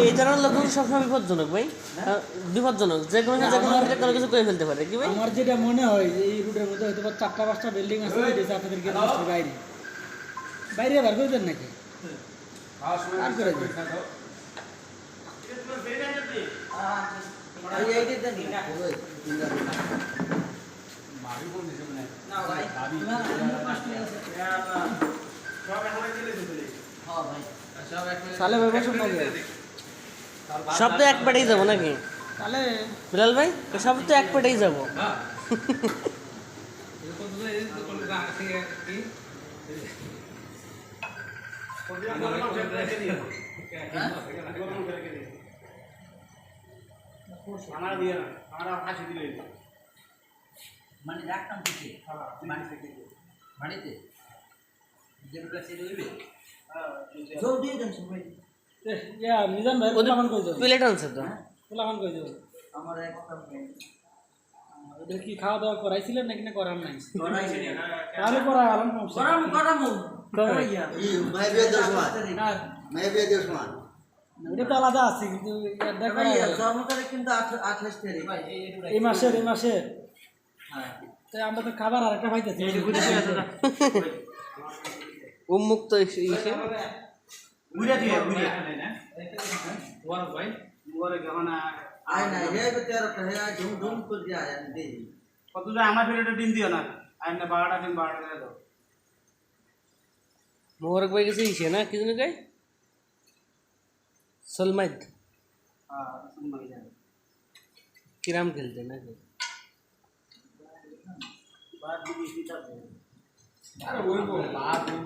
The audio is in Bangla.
এই ধরনের লোক সবসময় বিপজ্জনক ভাই। হ্যাঁ, বিপজ্জনক যে কোনো যে কোনো যে কোনো কিছু করে ফেলতে পারে কি ভাই? আমার যেটা মনে হয় যে এই রুটের মধ্যে হয়তো বা চারটা পাঁচটা বিল্ডিং আছে যেটা আপনাদের গেট বাইরে। বাইরে বার করে দেন। নাকি আর করে দেন তাহলে ভাই বসুন সব তো এক পেটেই যাব নাকি? তাহলে বিলাল ভাই সব তো এক পেটেই যাব। মানে রাখতাম কিছু বাড়িতে যেটা দিয়ে দেন সবাই। ভাই আনছে তো। কি খাওয়া দাওয়া নাই? হ্যাঁ। আলাদা কিন্তু এই মাসের এই আমরা তো খাবার আরেকটা পাইতেছি। উন্মুক্ত ইসে। আয় না হে তেরোটা হে ঝুম ঝুম করে দিয়ে আয় আমি দিই আমার ফেলে ডিম দিও না আর না বারোটা দিন বারোটা দিয়ে দাও মোহরক ভাই গেছে ইসে না কি জানি কই সলমাইদ হ্যাঁ শুনবাই যাবে কিরাম খেলতে নাকি বাদ দিয়ে দিতে